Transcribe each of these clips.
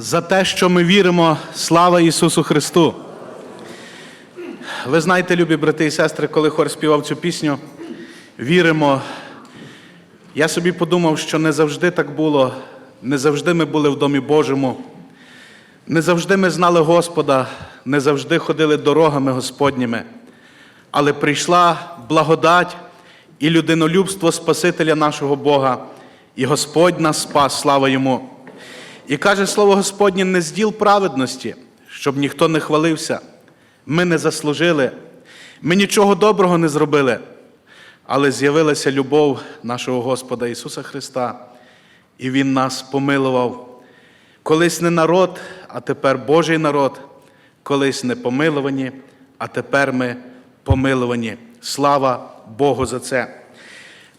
за те, що ми віримо. Слава Ісусу Христу! Ви знаєте, любі брати і сестри, коли хор співав цю пісню, віримо. Я собі подумав, що не завжди так було, не завжди ми були в Домі Божому, не завжди ми знали Господа, не завжди ходили дорогами Господніми, але прийшла благодать і людинолюбство Спасителя нашого Бога, і Господь нас спас, слава Йому. І каже слово Господнє, не зділ праведності, щоб ніхто не хвалився. Ми не заслужили, ми нічого доброго не зробили, але з'явилася любов нашого Господа Ісуса Христа, і Він нас помилував. Колись не народ, а тепер Божий народ, колись не помилувані, а тепер ми помилувані. Слава Богу за це.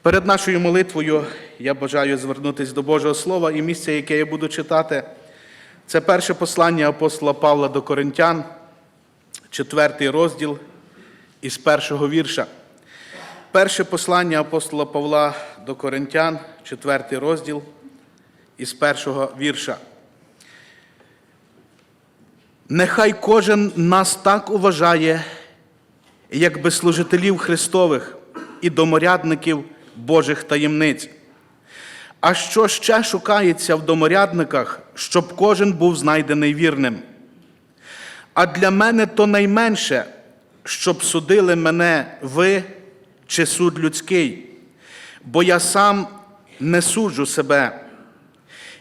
Перед нашою молитвою я бажаю звернутися до Божого Слова і місце, яке я буду читати. Це перше послання апостола Павла до Коринтян, четвертий розділ із першого вірша. Перше послання апостола Павла до Коринтян, четвертий розділ із першого вірша. Нехай кожен нас так уважає, якби служителів Христових і доморядників Божих таємниць. А що ще шукається в доморядниках, щоб кожен був знайдений вірним? А для мене то найменше, щоб судили мене ви чи суд людський, бо я сам не суджу себе.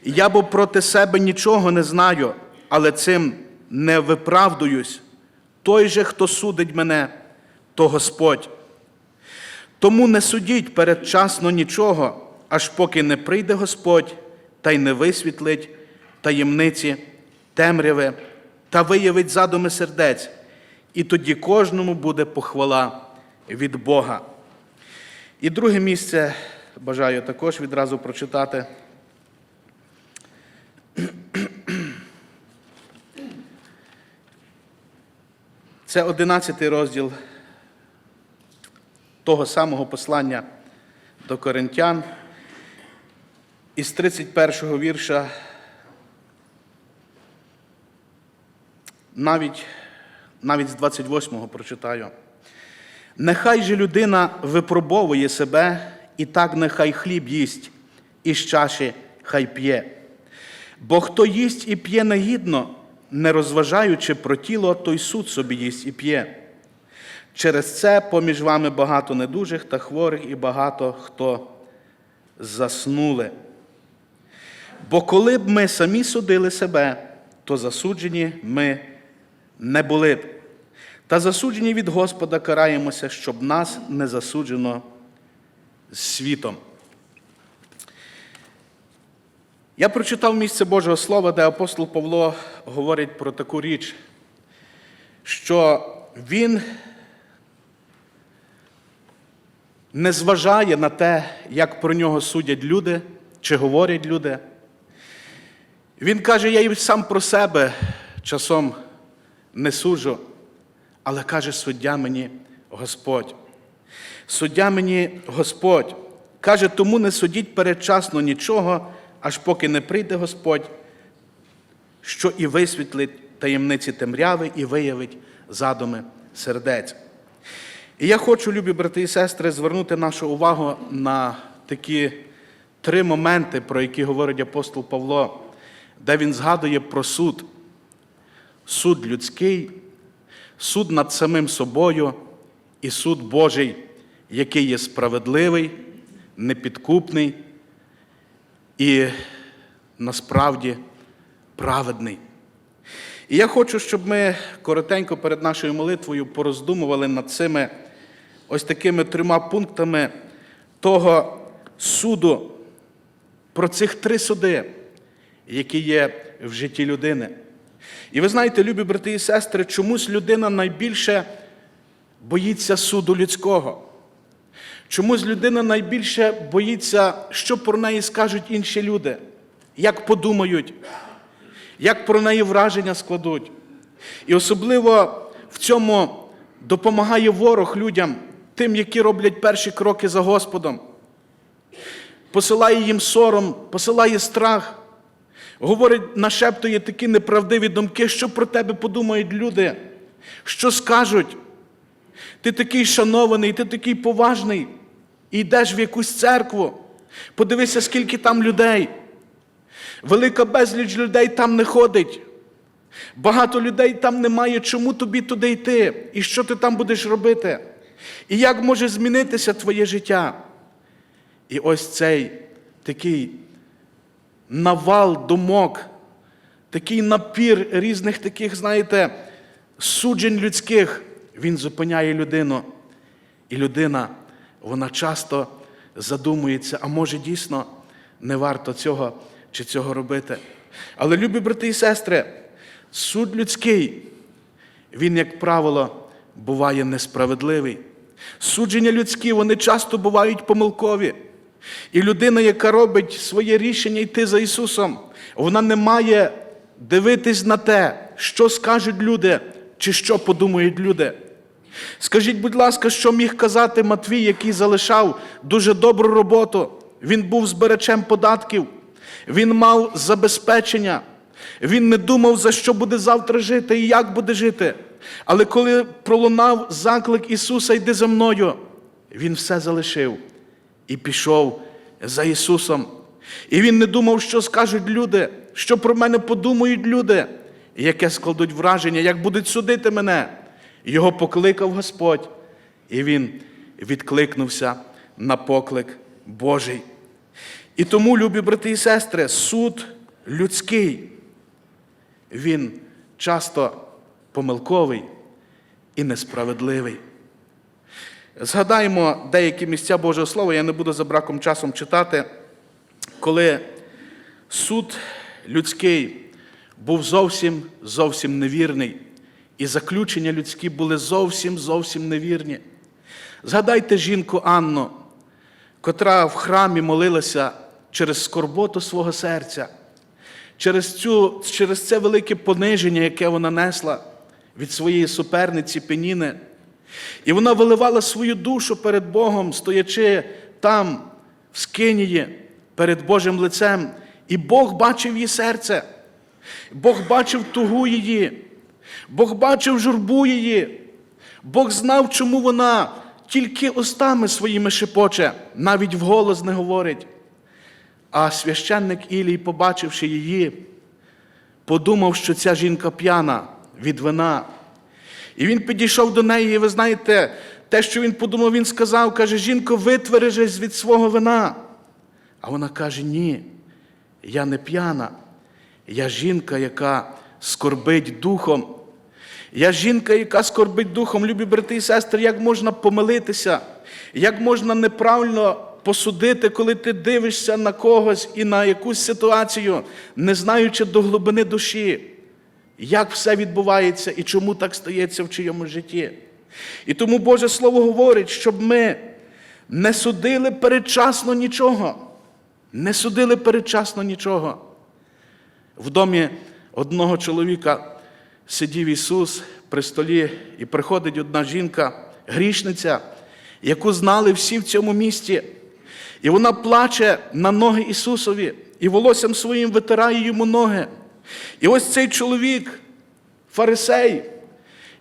Я бо проти себе нічого не знаю, але цим не виправдуюсь. Той же, хто судить мене, то Господь. Тому не судіть передчасно нічого, аж поки не прийде Господь та й не висвітлить таємниці, темряви та виявить задуми сердець, і тоді кожному буде похвала від Бога. І друге місце бажаю також відразу прочитати. Це 11 розділ того самого послання до Коринтян із 31 го вірша. Навіть, навіть з 28-го прочитаю. Нехай же людина випробовує себе, і так нехай хліб їсть, і з чаші хай п'є. Бо хто їсть і п'є негідно, не розважаючи про тіло, той суд собі їсть і п'є. Через це поміж вами багато недужих та хворих, і багато хто заснули. Бо коли б ми самі судили себе, то засуджені ми не були б. Та засуджені від Господа караємося, щоб нас не засуджено світом. Я прочитав місце Божого Слова, де апостол Павло говорить про таку річ, що він не зважає на те, як про нього судять люди чи говорять люди. Він каже, я і сам про себе часом не суджу, але каже суддя мені Господь. Суддя мені Господь. Каже, тому не судіть передчасно нічого, аж поки не прийде Господь, що і висвітлить таємниці темряви і виявить задуми сердець. І я хочу, любі брати і сестри, звернути нашу увагу на такі три моменти, про які говорить апостол Павло, де він згадує про суд. Суд людський, суд над самим собою і суд Божий, який є справедливий, непідкупний і насправді праведний. І я хочу, щоб ми коротенько перед нашою молитвою пороздумували над цими ось такими трьома пунктами того суду, про цих три суди, які є в житті людини. І ви знаєте, любі брати і сестри, чомусь людина найбільше боїться суду людського. Чомусь людина найбільше боїться, що про неї скажуть інші люди, як подумають, як про неї враження складуть. І особливо в цьому допомагає ворог людям, тим, які роблять перші кроки за Господом. Посилає їм сором, посилає страх. Говорить, нашептує такі неправдиві думки, що про тебе подумають люди, що скажуть. Ти такий шанований, ти такий поважний, і йдеш в якусь церкву. Подивися, скільки там людей. Велика безліч людей там не ходить. Багато людей там немає, чому тобі туди йти, і що ти там будеш робити, і як може змінитися твоє життя. І ось цей такий навал думок, такий напір різних таких, знаєте, суджень людських, він зупиняє людину. І людина, вона часто задумується, а може дійсно не варто цього чи цього робити. Але, любі брати і сестри, суд людський, він, як правило, буває несправедливий. Судження людські, вони часто бувають помилкові. І людина, яка робить своє рішення йти за Ісусом, вона не має дивитись на те, що скажуть люди, чи що подумають люди. Скажіть, будь ласка, що міг казати Матвій, який залишав дуже добру роботу? Він був збирачем податків, він мав забезпечення, він не думав, за що буде завтра жити і як буде жити. Але коли пролунав заклик Ісуса, йди за мною, він все залишив і пішов за Ісусом. І він не думав, що скажуть люди, що про мене подумають люди, яке складуть враження, як будуть судити мене. Його покликав Господь, і він відкликнувся на поклик Божий. І тому, любі брати і сестри, суд людський, він часто помилковий і несправедливий. Згадаємо деякі місця Божого Слова, я не буду за браком часом читати, коли суд людський був зовсім зовсім невірний, і заключення людські були зовсім зовсім невірні. Згадайте жінку Анну, котра в храмі молилася через скорботу свого серця, через, цю, через це велике пониження, яке вона несла від своєї суперниці Пеніни. І вона виливала свою душу перед Богом, стоячи там, в Скинії, перед Божим лицем. І Бог бачив її серце, Бог бачив тугу її, Бог бачив журбу її, Бог знав, чому вона тільки устами своїми шепоче, навіть вголос не говорить. А священник Ілій, побачивши її, подумав, що ця жінка п'яна від вина. І він підійшов до неї, і ви знаєте, те, що він подумав, він сказав, каже, жінко, витвережись від свого вина. А вона каже, ні, я не п'яна, я жінка, яка скорбить духом. Я жінка, яка скорбить духом, любі брати і сестри, як можна помилитися, як можна неправильно посудити, коли ти дивишся на когось і на якусь ситуацію, не знаючи до глибини душі як все відбувається і чому так стається в чиєму житті. І тому Боже Слово говорить, щоб ми не судили передчасно нічого. Не судили передчасно нічого. В домі одного чоловіка сидів Ісус при столі, і приходить одна жінка, грішниця, яку знали всі в цьому місті. І вона плаче на ноги Ісусові, і волоссям своїм витирає йому ноги. І ось цей чоловік, фарисей,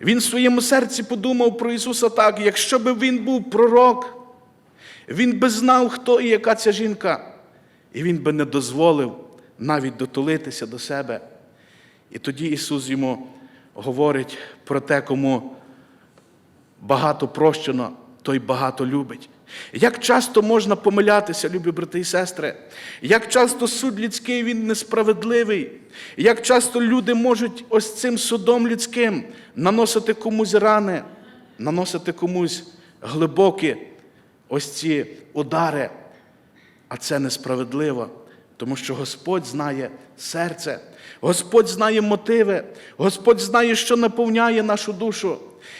він в своєму серці подумав про Ісуса так, якщо б він був пророк, він би знав, хто і яка ця жінка, і він би не дозволив навіть дотулитися до себе. І тоді Ісус йому говорить про те, кому багато прощено, той багато любить. Як часто можна помилятися, любі брати і сестри, як часто суд людський він несправедливий, як часто люди можуть ось цим судом людським наносити комусь рани, наносити комусь глибокі ось ці удари, а це несправедливо, тому що Господь знає серце, Господь знає мотиви, Господь знає, що наповняє нашу душу.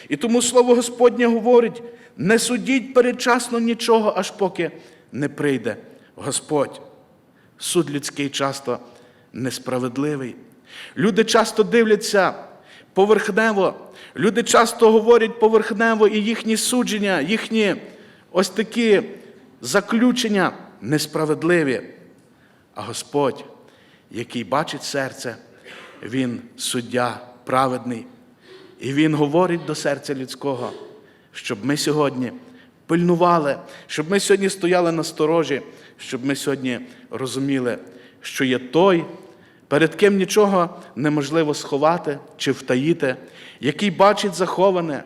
І тому слово Господнє говорить: не судіть передчасно нічого, аж поки не прийде Господь. Суд людський часто несправедливий. Люди часто дивляться поверхнево, люди часто говорять поверхнево, і їхні судження, їхні ось такі заключення несправедливі. А Господь, який бачить серце, Він суддя праведний. І Він говорить до серця людського, щоб ми сьогодні пильнували, щоб ми сьогодні стояли на сторожі, щоб ми сьогодні розуміли, що є той, перед ким нічого неможливо сховати чи втаїти, який бачить заховане.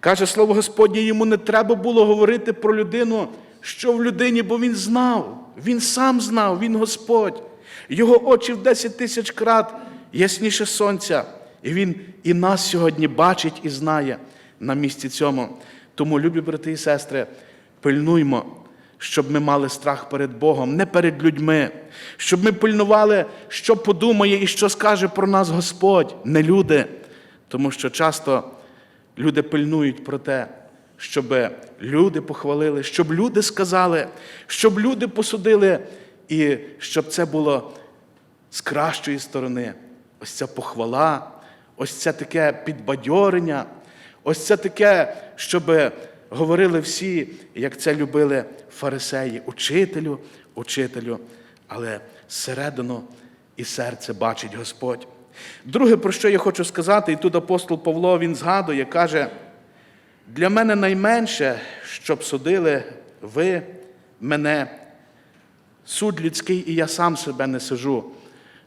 Каже слово Господнє, йому не треба було говорити про людину, що в людині, бо він знав, він сам знав, він Господь. Його очі в 10 тисяч крат ясніше сонця. І Він і нас сьогодні бачить і знає на місці цьому. Тому, любі брати і сестри, пильнуймо, щоб ми мали страх перед Богом, не перед людьми, щоб ми пильнували, що подумає і що скаже про нас Господь, не люди. Тому що часто люди пильнують про те, щоб люди похвалили, щоб люди сказали, щоб люди посудили, і щоб це було з кращої сторони. Ось ця похвала, ось це таке підбадьорення, ось це таке, щоб говорили всі, як це любили фарисеї, учителю, учителю, але зсередину і серце бачить Господь. Друге, про що я хочу сказати, і тут апостол Павло він згадує, каже, для мене найменше, щоб судили ви мене, суд людський, і я сам себе не сижу,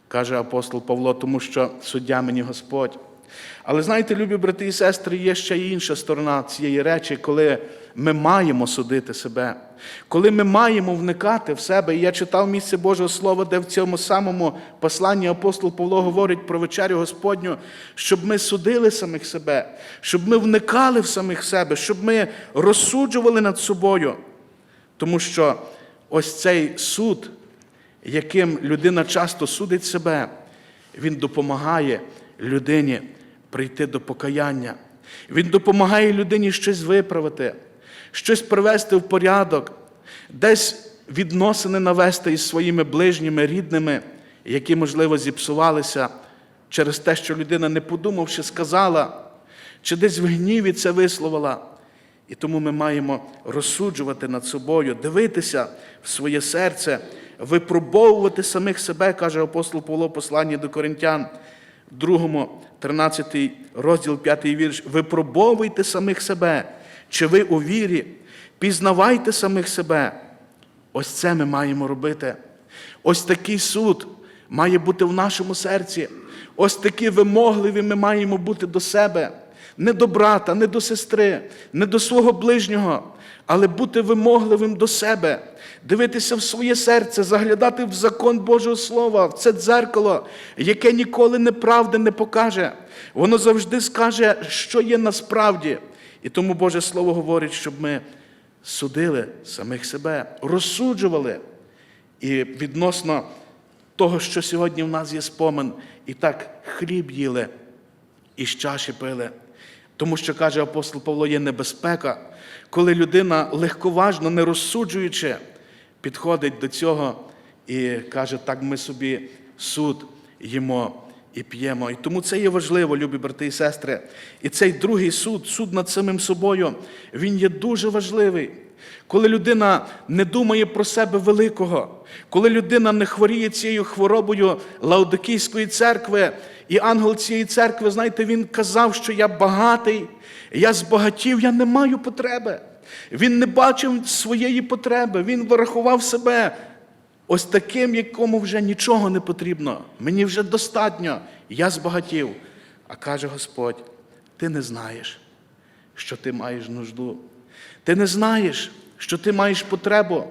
каже апостол Павло, тому що суддя мені Господь. Але знаєте, любі брати і сестри, є ще інша сторона цієї речі, коли ми маємо судити себе, коли ми маємо вникати в себе. І я читав місце Божого Слова, де в цьому самому посланні апостол Павло говорить про вечерю Господню, щоб ми судили самих себе, щоб ми вникали в самих себе, щоб ми розсуджували над собою. Тому що ось цей суд, яким людина часто судить себе, він допомагає людині прийти до покаяння. Він допомагає людині щось виправити, щось привести в порядок, десь відносини навести із своїми ближніми, рідними, які, можливо, зіпсувалися через те, що людина, не подумавши, сказала, чи десь в гніві це висловила. І тому ми маємо розсуджувати над собою, дивитися в своє серце, випробовувати самих себе, каже апостол Павло, посланні до Коринтян, в другому, 13 розділ, 5 вірш. Випробовуйте самих себе, чи ви у вірі, пізнавайте самих себе. Ось це ми маємо робити. Ось такий суд має бути в нашому серці. Ось такі вимогливі ми маємо бути до себе. Не до брата, не до сестри, не до свого ближнього, але бути вимогливим до себе, дивитися в своє серце, заглядати в закон Божого Слова, в це дзеркало, яке ніколи неправди не покаже. Воно завжди скаже, що є насправді. І тому Боже Слово говорить, щоб ми судили самих себе, розсуджували. І відносно того, що сьогодні в нас є спомин, і так хліб їли, і з чаші пили. Тому що, каже апостол Павло, є небезпека, коли людина легковажно, не розсуджуючи, підходить до цього і каже, так ми собі суд їмо і п'ємо. І тому це є важливо, любі брати і сестри. І цей другий суд, суд над самим собою, він є дуже важливий. Коли людина не думає про себе великого, коли людина не хворіє цією хворобою Лаодикійської церкви, і ангел цієї церкви, знаєте, він казав, що я багатий, я збагатів, я не маю потреби. Він не бачив своєї потреби, він вирахував себе ось таким, якому вже нічого не потрібно. Мені вже достатньо, я збагатів. А каже Господь: ти не знаєш, що ти маєш нужду. Ти не знаєш, що ти маєш потребу.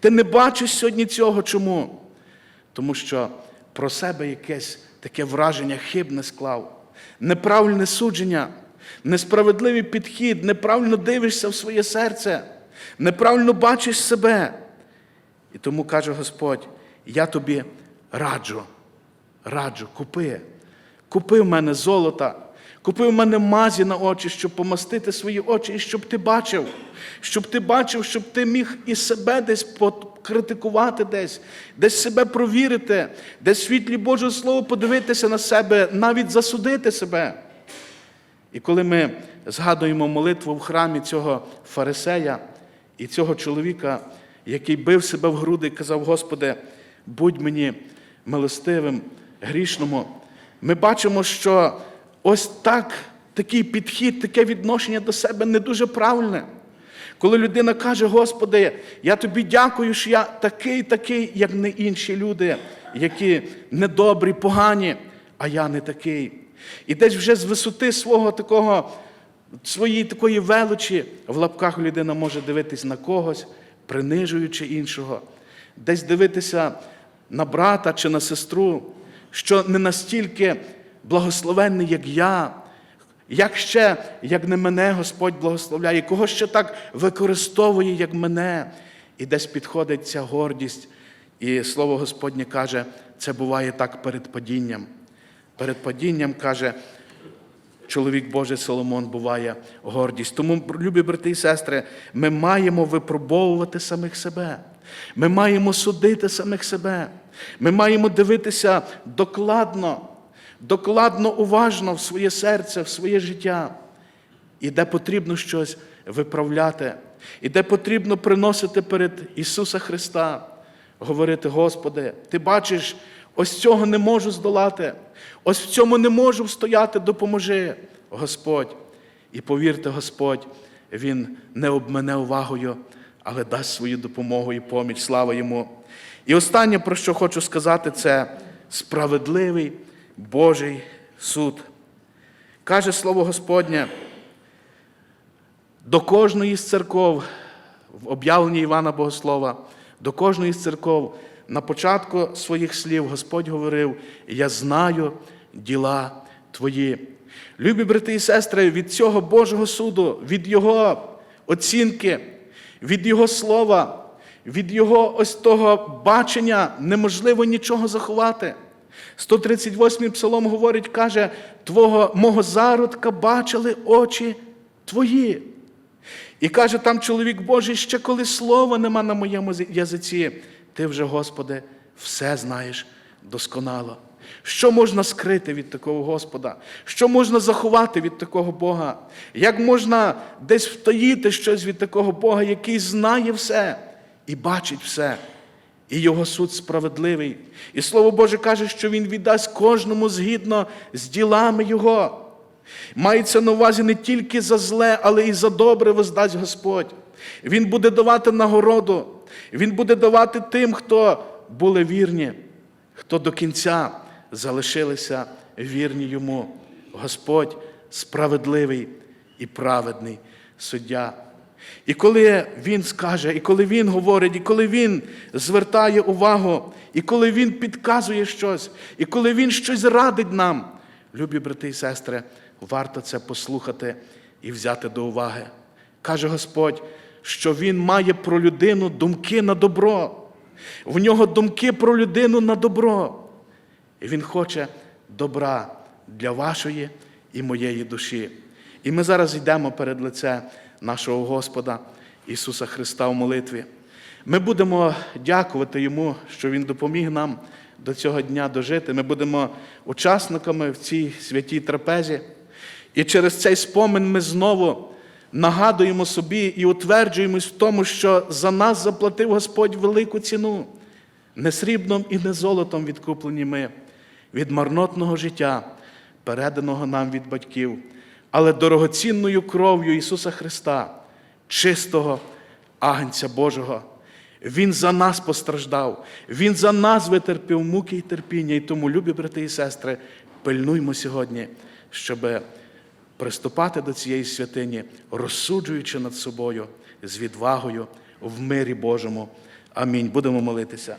Ти не бачиш сьогодні цього чому? Тому що про себе якесь таке враження хибне склав, неправильне судження, несправедливий підхід, неправильно дивишся в своє серце, неправильно бачиш себе. І тому каже Господь: я тобі раджу, раджу, купи, купи в мене золота, купи в мене мазі на очі, щоб помастити свої очі, і щоб ти бачив, щоб ти бачив, щоб ти міг і себе десь покритикувати десь, десь себе провірити, десь світлі Божого Слова подивитися на себе, навіть засудити себе. І коли ми згадуємо молитву в храмі цього фарисея, і цього чоловіка, який бив себе в груди і казав, Господи, будь мені милостивим, грішному, ми бачимо, що ось так, такий підхід, таке відношення до себе не дуже правильне. Коли людина каже, Господи, я тобі дякую, що я такий, такий, як не інші люди, які недобрі, погані, а я не такий. І десь вже з висоти свого такого, своєї такої величі в лапках людина може дивитись на когось, принижуючи іншого, десь дивитися на брата чи на сестру, що не настільки благословенний, як я, як ще, як не мене Господь благословляє, кого ще так використовує, як мене, і десь підходить ця гордість. І слово Господнє каже, це буває так перед падінням. Перед падінням каже, чоловік Божий Соломон буває гордість. Тому, любі брати і сестри, ми маємо випробовувати самих себе. Ми маємо судити самих себе. Ми маємо дивитися докладно, докладно, уважно в своє серце, в своє життя. І де потрібно щось виправляти, і де потрібно приносити перед Ісуса Христа, говорити, Господи, Ти бачиш, ось цього не можу здолати, ось в цьому не можу встояти, допоможи, Господь. І повірте, Господь, Він не обмене увагою, але дасть свою допомогу і поміч. Слава Йому. І останнє, про що хочу сказати, це справедливий Божий суд. Каже Слово Господнє, до кожної з церков, в об'явленні Івана Богослова, до кожної з церков на початку своїх слів Господь говорив: Я знаю діла твої. Любі брати і сестри, від цього Божого суду, від Його оцінки, від Його слова, від Його ось того бачення неможливо нічого заховати. 138-й псалом говорить, каже, Твого мого зародка бачили очі твої. І каже там чоловік Божий, ще коли слова нема на моєму язиці, ти вже, Господи, все знаєш досконало. Що можна скрити від такого Господа? Що можна заховати від такого Бога? Як можна десь втаїти щось від такого Бога, який знає все і бачить все? І його суд справедливий. І Слово Боже каже, що Він віддасть кожному згідно з ділами Його. Мається на увазі не тільки за зле, але і за добре воздасть Господь. Він буде давати нагороду, Він буде давати тим, хто були вірні, хто до кінця залишилися вірні йому. Господь справедливий і праведний суддя. І коли Він скаже, і коли Він говорить, і коли Він звертає увагу, і коли Він підказує щось, і коли Він щось радить нам, любі брати і сестри, варто це послухати і взяти до уваги. Каже Господь, що Він має про людину думки на добро. В нього думки про людину на добро. І Він хоче добра для вашої і моєї душі. І ми зараз йдемо перед лице нашого Господа Ісуса Христа в молитві. Ми будемо дякувати Йому, що Він допоміг нам до цього дня дожити. Ми будемо учасниками в цій святій трапезі. І через цей спомин ми знову нагадуємо собі і утверджуємось в тому, що за нас заплатив Господь велику ціну, не срібном і не золотом відкуплені ми від марнотного життя, переданого нам від батьків, але дорогоцінною кров'ю Ісуса Христа, чистого Агнця Божого. Він за нас постраждав, Він за нас витерпів муки і терпіння. І тому, любі брати і сестри, пильнуймо сьогодні, щоб приступати до цієї святині, розсуджуючи над собою з відвагою в мирі Божому. Амінь. Будемо молитися.